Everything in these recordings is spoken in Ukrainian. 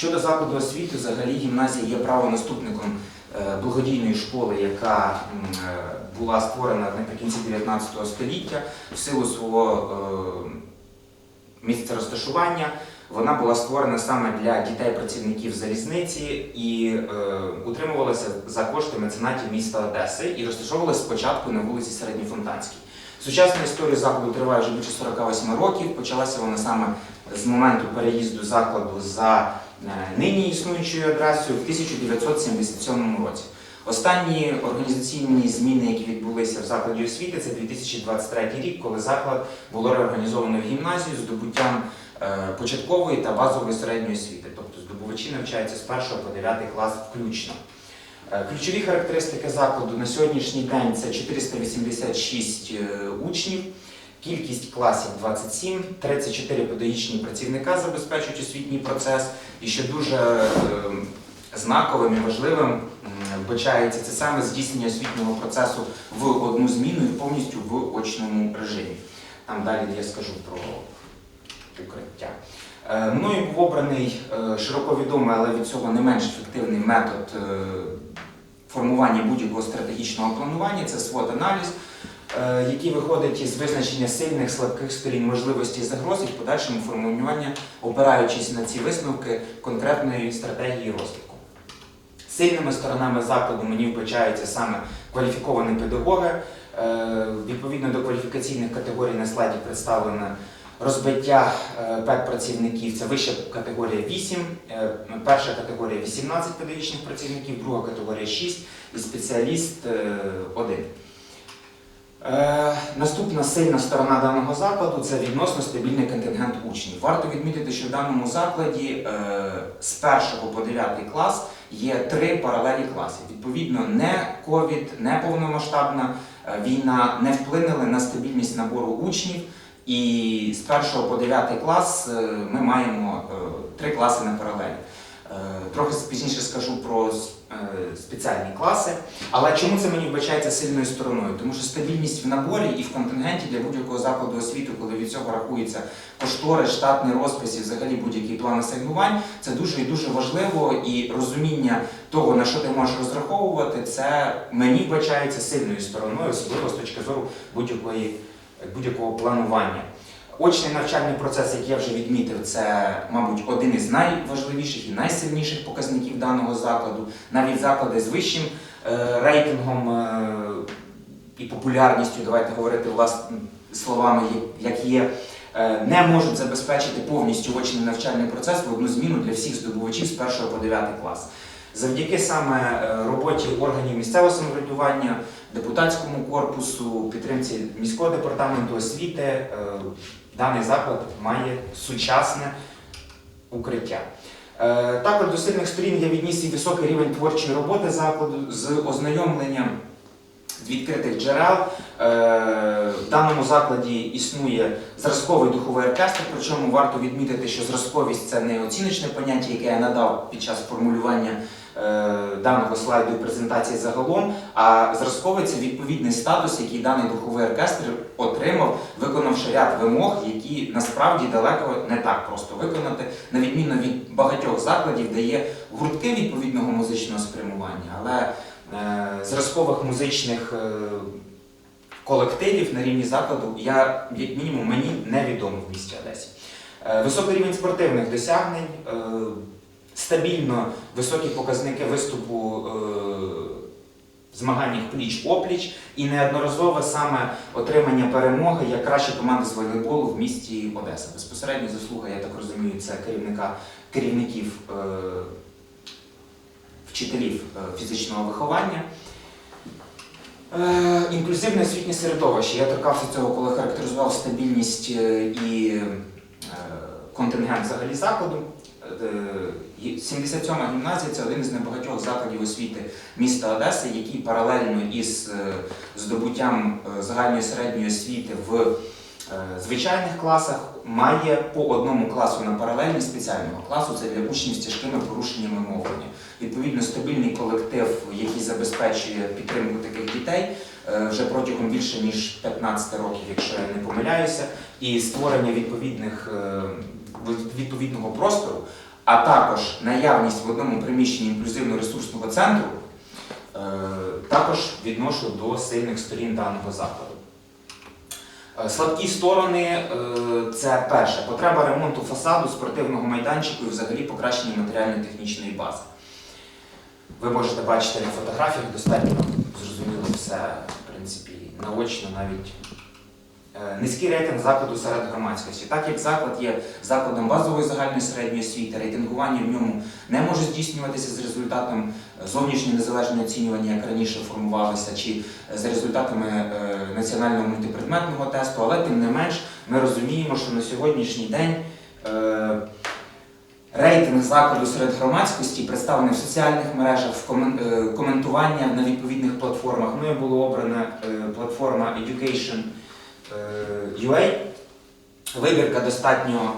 Щодо закладу освіти, взагалі гімназія є правонаступником е, благодійної школи, яка е, була створена наприкінці 19 століття в силу свого е, місця розташування. Вона була створена саме для дітей-працівників залізниці і е, утримувалася за кошти меценатів міста Одеси і розташовувалася спочатку на вулиці Середньофонтанській. Сучасна історія закладу триває вже більше 48 років. Почалася вона саме з моменту переїзду закладу за нині існуючою адресою в 1977 році. Останні організаційні зміни, які відбулися в закладі освіти, це 2023 рік, коли заклад було реорганізовано в гімназію з здобуттям е, початкової та базової середньої освіти, тобто здобувачі навчаються з 1 по 9 клас включно. Е, Ключові характеристики закладу на сьогоднішній день це 486 е, учнів, кількість класів 27, 34 педагогічні працівника забезпечують освітній процес. І що дуже е, знаковим і важливим вбачається, це саме здійснення освітнього процесу в одну зміну і повністю в очному режимі. Там далі я скажу про укриття. Е, Мною був обраний е, широко відомий, але від цього не менш ефективний метод е, формування будь-якого стратегічного планування це свот-аналіз, е, який виходить із визначення сильних, слабких сторін, можливості загроз і в подальшому формулювання, опираючись на ці висновки конкретної стратегії розвитку. Сильними сторонами закладу мені вбачаються саме кваліфіковані педагоги. Е, Відповідно до кваліфікаційних категорій на слайді представлено розбиття е, педпрацівників. Це вища категорія 8, е, перша категорія 18 педагогічних працівників, друга категорія 6 і спеціаліст 1. Е, Наступна сильна сторона даного закладу це відносно стабільний контингент учнів. Варто відмітити, що в даному закладі е, з 1 по 9 клас є три паралелі класів. Відповідно, не ковід, не повномасштабна е, війна не вплинули на стабільність набору учнів. І з 1 по 9 клас ми маємо три класи на паралелі. Е, Трохи пізніше скажу про е, спеціальні класи. Але чому це мені вбачається сильною стороною? Тому що стабільність в наборі і в контингенті для будь-якого закладу освіти, коли від цього рахується кошторис, штатний розпис і взагалі будь-який план асигнувань, це дуже і дуже важливо. І розуміння того, на що ти можеш розраховувати, це мені вбачається сильною стороною, особливо з точки зору будь-якого планування. Очний навчальний процес, як я вже відмітив, це, мабуть, один із найважливіших і найсильніших показників даного закладу. Навіть заклади з вищим е, рейтингом е, і популярністю, давайте говорити власними словами, як є, е, не можуть забезпечити повністю очний навчальний процес в одну зміну для всіх здобувачів з 1 по 9 клас. Завдяки саме е, роботі органів місцевого самоврядування, депутатському корпусу, підтримці міського департаменту освіти, е, даний заклад має сучасне укриття. Е, Також до сильних сторін я відніс і високий рівень творчої роботи закладу з ознайомленням з відкритих джерел. Е, В даному закладі існує зразковий духовий оркестр, причому варто відмітити, що зразковість це не оціночне поняття, яке я надав під час формулювання даного слайду і презентації загалом, а зразковий це відповідний статус, який даний духовий оркестр отримав, виконавши ряд вимог, які насправді далеко не так просто виконати, на відміну від багатьох закладів, де є гуртки відповідного музичного спрямування, але е, зразкових музичних е, колективів на рівні закладу я, як мінімум, мені невідомо в місті Одесі. Е, Високий рівень спортивних досягнень, е, стабільно високі показники виступу е, змаганнях пліч-опліч і неодноразове саме отримання перемоги як краща команда з волейболу в місті Одеса. Безпосередньо заслуга, я так розумію, це керівника керівників е, вчителів е, фізичного виховання. Інклюзивне освітнє середовище. Я торкався цього, коли характеризував стабільність і контингент взагалі закладу. 77-ма гімназія це один із небагатьох закладів освіти міста Одеси, який паралельно із е, здобуттям е, загальної середньої освіти в е, звичайних класах має по одному класу на паралельні спеціального класу. Це для учнів з тяжкими порушеннями мовлення. Відповідно, стабільний колектив, який забезпечує підтримку таких дітей вже протягом більше ніж 15 років, якщо я не помиляюся, і створення відповідних, відповідного простору. А також наявність в одному приміщенні інклюзивно-ресурсного центру, е, також відношу до сильних сторін даного закладу. Е, Слабкі сторони е, це перше потреба ремонту фасаду спортивного майданчику і взагалі покращення матеріально-технічної бази. Ви можете бачити на фотографіях достатньо зрозуміло все, в принципі, наочно навіть. Е, Низький рейтинг закладу серед громадськості. Так як заклад є закладом базової загальної середньої освіти, рейтингування в ньому не може здійснюватися з результатом зовнішнього незалежного оцінювання, як раніше формувалося, чи за результатами е, національного мультипредметного тесту, але тим не менш ми розуміємо, що на сьогоднішній день е, рейтинг закладу серед громадськості представлений в соціальних мережах, в комен- е, коментування на відповідних платформах. Мною була обрана е, платформа Education е, UA. Вибірка достатньо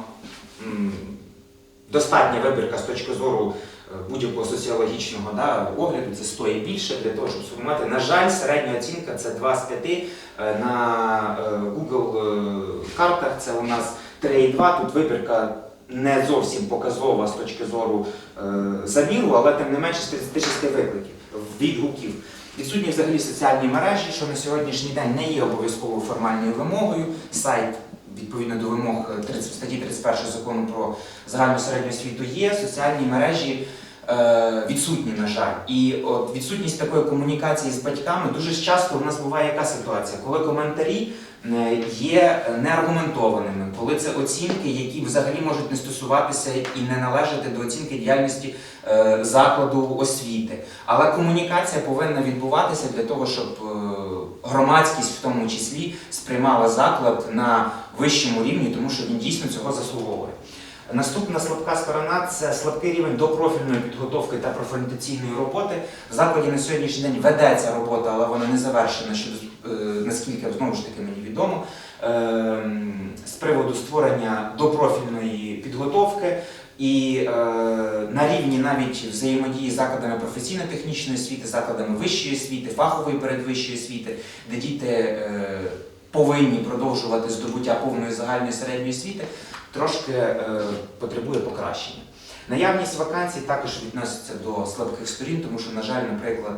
достатня вибірка з точки зору е, будь-якого соціологічного да, огляду, це 100 і більше для того, щоб сформувати. На жаль, середня оцінка це 2 з 5. Е, На е, Google е, картах це у нас 3,2. Тут вибірка не зовсім показова з точки зору е, заміру, але тим не менше з 36 викликів, відгуків. Відсутні взагалі соціальні мережі, що на сьогоднішній день не є обов'язковою формальною вимогою. Сайт відповідно до вимог 30, статті 31 закону про загальну середню освіту є. Соціальні мережі е, відсутні, на жаль. І от відсутність такої комунікації з батьками дуже часто у нас буває яка ситуація, коли коментарі е, є неаргументованими, коли це оцінки, які взагалі можуть не стосуватися і не належати до оцінки діяльності е, закладу освіти. Але комунікація повинна відбуватися для того, щоб е, громадськість в тому числі сприймала заклад на вищому рівні, тому що він дійсно цього заслуговує. Наступна слабка сторона це слабкий рівень допрофільної підготовки та профорієнтаційної роботи. В закладі на сьогоднішній день ведеться робота, але вона не завершена щодо е, наскільки знову ж таки мені відомо. е, З приводу створення допрофільної підготовки і е, на рівні навіть взаємодії з закладами професійно-технічної освіти, закладами вищої освіти, фахової передвищої освіти, де діти е, повинні продовжувати здобуття повної загальної середньої освіти, трошки е, потребує покращення. Наявність вакансій також відноситься до слабких сторін, тому що, на жаль, наприклад,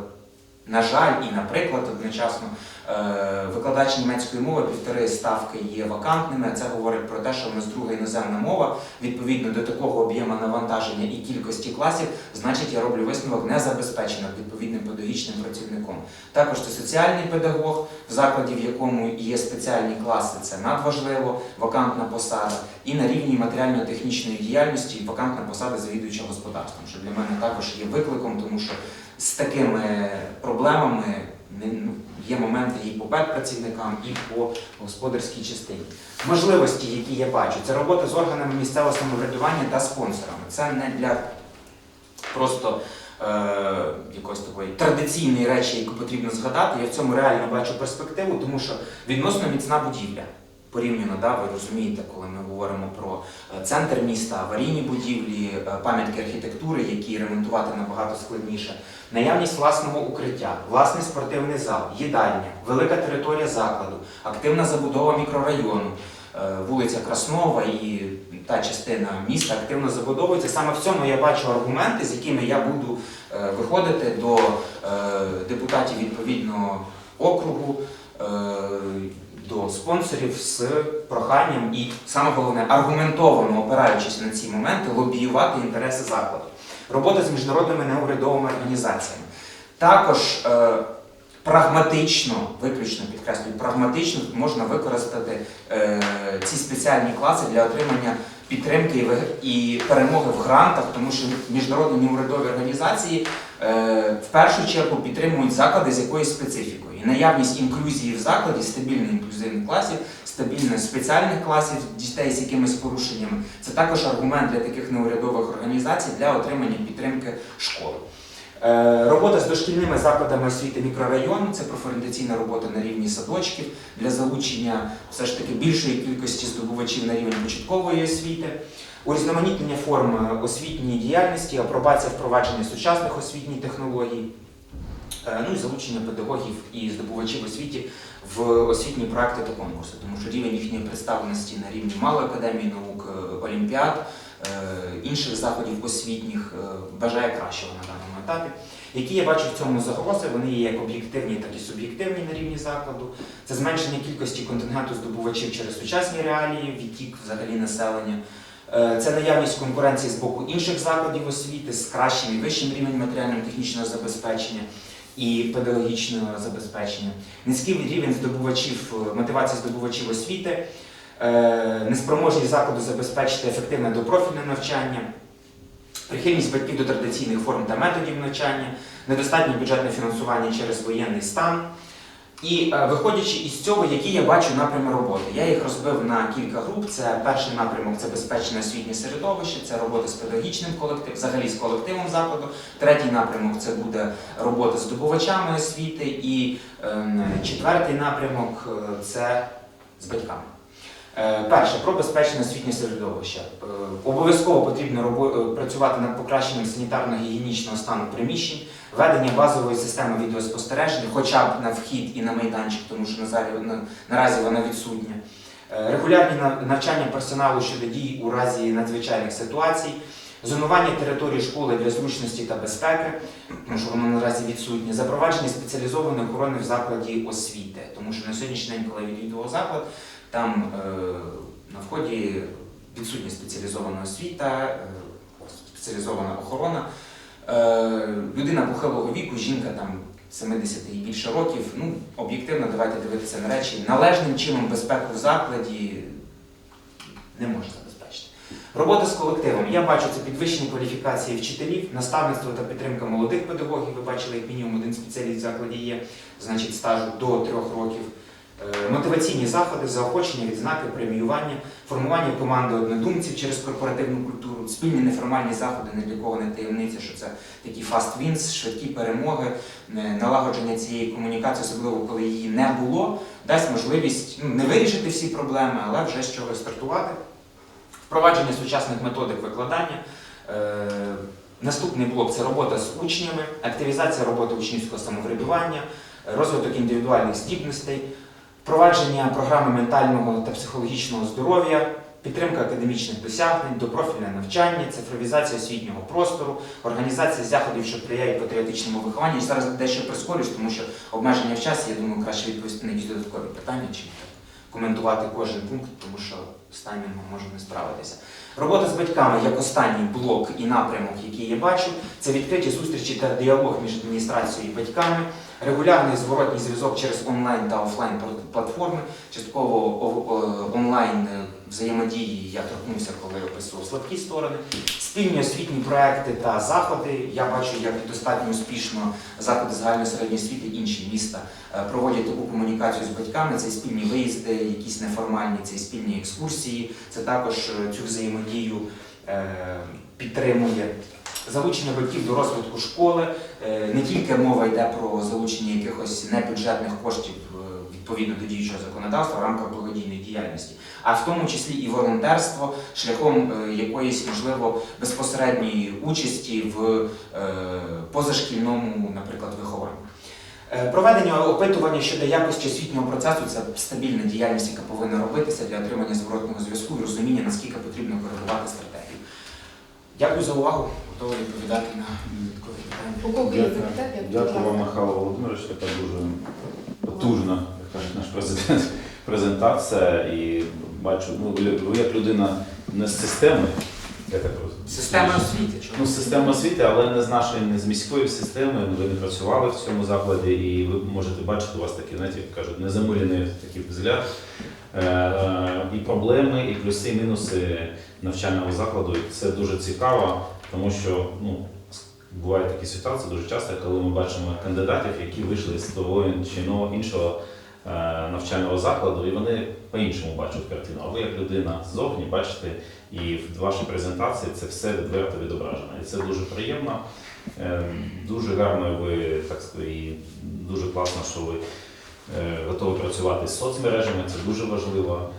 на жаль, і наприклад, одночасно е, викладач німецької мови півтори ставки є вакантними. Це говорить про те, що в нас друга іноземна мова відповідно до такого об'єму навантаження і кількості класів, значить, я роблю висновок не забезпечено відповідним педагогічним працівником. Також це соціальний педагог, в закладі, в якому є спеціальні класи, це надважливо, вакантна посада, і на рівні матеріально-технічної діяльності вакантна посада завідуюча господарством, що для мене також є викликом, тому що з такими проблемами ну, є моменти і по педпрацівникам, і по господарській частині. Можливості, які я бачу, це робота з органами місцевого самоврядування та спонсорами. Це не для просто е, якоїсь такої традиційної речі, яку потрібно згадати. Я в цьому реально бачу перспективу, тому що відносно міцна будівля. Порівняно, да, ви розумієте, коли ми говоримо про е, центр міста, аварійні будівлі, е, пам'ятки архітектури, які ремонтувати набагато складніше, наявність власного укриття, власний спортивний зал, їдальня, велика територія закладу, активна забудова мікрорайону, е, вулиця Краснова і та частина міста активно забудовується. Саме в цьому я бачу аргументи, з якими я буду виходити до депутатів відповідного округу. До спонсорів з проханням і саме головне аргументовано опираючись на ці моменти, лобіювати інтереси закладу. Робота з міжнародними неурядовими організаціями. Також е, прагматично, виключно підкреслюю, прагматично можна використати е, ці спеціальні класи для отримання підтримки і, перемоги в грантах, тому що міжнародні неурядові організації в першу чергу підтримують заклади з якоюсь специфікою. І наявність інклюзії в закладі, стабільних інклюзивних класів, стабільних спеціальних класів дітей з якимись порушеннями це також аргумент для таких неурядових організацій для отримання підтримки школи. Е, Робота з дошкільними закладами освіти мікрорайону це профорієнтаційна робота на рівні садочків для залучення все ж таки більшої кількості здобувачів на рівень початкової освіти, урізноманітнення форм освітньої діяльності, апробація впровадження сучасних освітніх технологій, е, ну і залучення педагогів і здобувачів освіті в освітні проекти та конкурси, тому що рівень їхньої представленості на рівні Малої академії наук, е, олімпіад інших заходів освітніх бажає кращого на даному етапі. Які я бачу в цьому загрози, вони є як об'єктивні, так і суб'єктивні на рівні закладу. Це зменшення кількості контингенту здобувачів через сучасні реалії, відтік взагалі населення. Е, Це наявність конкуренції з боку інших закладів освіти з кращим і вищим рівнем матеріально-технічного забезпечення і педагогічного забезпечення, низький рівень здобувачів, е, мотивації здобувачів освіти, е, неспроможність закладу забезпечити ефективне допрофільне навчання, прихильність батьків до традиційних форм та методів навчання, недостатнє бюджетне фінансування через воєнний стан. І е, виходячи із цього, які я бачу напрями роботи, я їх розбив на кілька груп. Це перший напрямок це безпечне освітнє середовище, це робота з педагогічним колективом, взагалі з колективом закладу. Третій напрямок це буде робота з здобувачами освіти. І ем, четвертий напрямок е, це з батьками. Е, Перше про безпечне освітнє середовище. Е, Обов'язково потрібно е, працювати над покращенням санітарно-гігієнічного стану приміщень, введення базової системи відеоспостереження, хоча б на вхід і на майданчик, тому що на- наразі вона відсутня. Регулярні навчання персоналу щодо дій у разі надзвичайних ситуацій, зонування території школи для зручності та безпеки, тому що воно наразі відсутнє, запровадження спеціалізованої охорони в закладі освіти, тому що на сьогоднішній день, коли відвідував заклад, там е, на вході відсутня спеціалізована освіта, е, спеціалізована охорона. Е, людина похилого віку, жінка там 70 і більше років. Ну, об'єктивно, давайте дивитися на речі. Належним чином безпеку в закладі не можна забезпечити. Робота з колективом. Я бачу це підвищення кваліфікації вчителів, наставництво та підтримка молодих педагогів. Ви бачили, як мінімум один спеціаліст в закладі є, значить стажу до трьох років. Е, Мотиваційні заходи, заохочення, відзнаки, преміювання, формування команди однодумців через корпоративну культуру, спільні неформальні заходи, не для кого не таємниця, що це такі fast wins, швидкі перемоги, е, налагодження цієї комунікації, особливо коли її не було, дасть можливість ну, не вирішити всі проблеми, але вже з чогось стартувати. Впровадження сучасних методик викладання. Е, Наступний блок це робота з учнями, активізація роботи учнівського самоврядування, розвиток індивідуальних здібностей, впровадження програми ментального та психологічного здоров'я, підтримка академічних досягнень, допрофільне навчання, цифровізація освітнього простору, організація заходів, що сприяють патріотичному вихованню. Зараз дещо прискорюсь, тому що обмеження в часі, я думаю, краще відповісти на якісь додаткові питання, чим коментувати кожен пункт, тому що з таймінгом можу не справитися. Робота з батьками як останній блок і напрямок, який я бачу, це відкриті зустрічі та діалог між адміністрацією і батьками, регулярний зворотній зв'язок через онлайн та офлайн платформи, частково онлайн е, взаємодії я торкнувся, коли описував слабкі сторони, спільні освітні проекти та заходи. Я бачу, як достатньо успішно заклади загальної середньої освіти інші міста е, проводять таку комунікацію з батьками. Це спільні виїзди, якісь неформальні, це спільні екскурсії. Це також е, цю взаємодію підтримує. Залучення батьків до розвитку школи Е, не тільки мова йде про залучення якихось небюджетних коштів е, відповідно до діючого законодавства в рамках благодійної діяльності, а в тому числі і волонтерство шляхом е, якоїсь можливо безпосередньої участі в позашкільному, наприклад, вихованні. Проведення опитування щодо якості освітнього процесу це стабільна діяльність, яка повинна робитися для отримання зворотного зв'язку і розуміння, наскільки потрібно коригувати стратегію. Дякую за увагу. Готовий відповідати на додаткові питання. Запитання? Дякую вам, Михайло Володимирович. Така дуже потужна, як каже наш президент, презентація. І бачу, ну ви як людина не з системи, я так розумію. Система освіти. чому? Ну, з системи освіти, але не з нашої, не з міської системи. Ви не працювали в цьому закладі, і ви можете бачити, у вас такі, знаєте, як кажуть, незамилений такий взгляд. Е, І проблеми, і плюси, і мінуси навчального закладу. І це дуже цікаво, тому що ну, бувають такі ситуації дуже часто, коли ми бачимо кандидатів, які вийшли з того чи іншого е, навчального закладу, і вони по-іншому бачать картину. А ви як людина ззовні бачите, і в вашій презентації це все відверто відображено. І це дуже приємно. Е, Дуже гарно ви так і дуже класно, що ви е, готові працювати з соцмережами, це дуже важливо.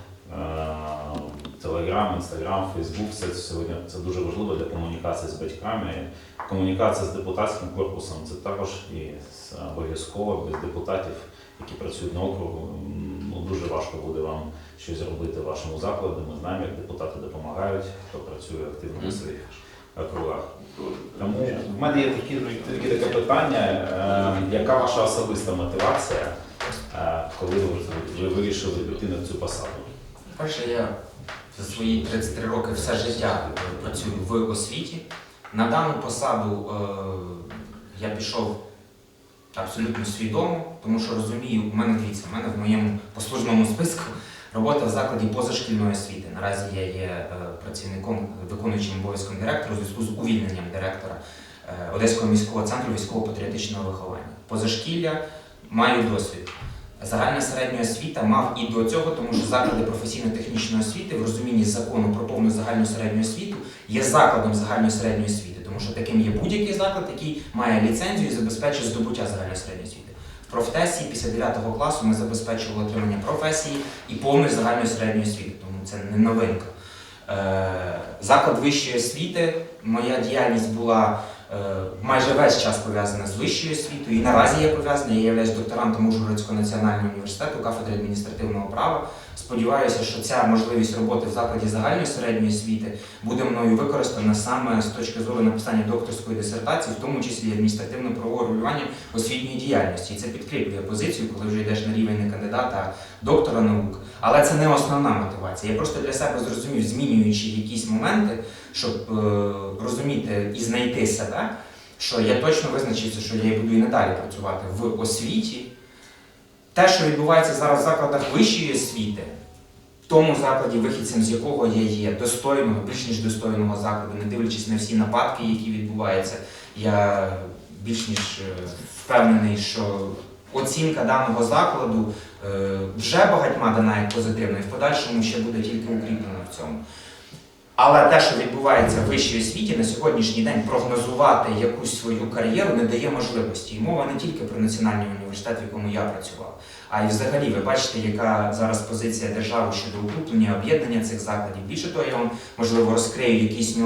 Телеграм, Інстаграм, Фейсбук, це сьогодні це дуже важливо для комунікації з батьками. Комунікація з депутатським корпусом це також і з- обов'язково без депутатів, які працюють на округу. Ну, дуже важко буде вам щось зробити в вашому закладі. Ми знаємо, як депутати допомагають, хто працює активно на своїх округах. Тому в мене є такі, такі таке питання, е, яка ваша особиста мотивація, е, коли ви, ви вирішили піти на цю посаду? Перше, я за свої 33 роки все життя працюю в освіті. На дану посаду е, я пішов абсолютно свідомо, тому що розумію, у мене дивіться, у мене в моєму послужному списку робота в закладі позашкільної освіти. Наразі я є е, працівником, виконуючим обов'язком директора у зв'язку з увільненням директора е, Одеського міського центру військово-патріотичного виховання. Позашкілля маю досвід. Загальна середня освіта мав і до цього, тому що заклади професійно-технічної освіти в розумінні закону про повну загальну середню освіту є закладом загальної середньої освіти, тому що таким є будь-який заклад, який має ліцензію і забезпечує здобуття загальної середньої освіти. В профтесії після 9 класу ми забезпечували отримання професії і повної загальної середньої освіти, тому це не новинка. Е, Заклад вищої освіти, моя діяльність була майже весь час пов'язана з вищою освітою і наразі є пов'язана. Я є докторантом Ужгородського національного університету, кафедри адміністративного права. Сподіваюся, що ця можливість роботи в закладі загальної середньої освіти буде мною використана саме з точки зору написання докторської дисертації, в тому числі адміністративно-правового регулювання освітньої діяльності. І це підкріплює позицію, коли вже йдеш на рівень не кандидата, а доктора наук. Але це не основна мотивація. Я просто для себе зрозумів, змінюючи якісь моменти, щоб е, розуміти і знайти себе, що я точно визначився, що я буду і надалі працювати в освіті. Те, що відбувається зараз в закладах вищої освіти, в тому закладі, вихідцем з якого я є достойного, більш ніж достойного закладу, не дивлячись на всі нападки, які відбуваються, я більш ніж е, впевнений, що оцінка даного закладу е, вже багатьма дана як позитивна, і в подальшому ще буде тільки укріплена в цьому. Але те, що відбувається в вищій освіті на сьогоднішній день, прогнозувати якусь свою кар'єру не дає можливості. І мова не тільки про національний університет, в якому я працював, а й взагалі ви бачите, яка зараз позиція держави щодо укріплення, об'єднання цих закладів. Більше того, я вам можливо розкрию якісь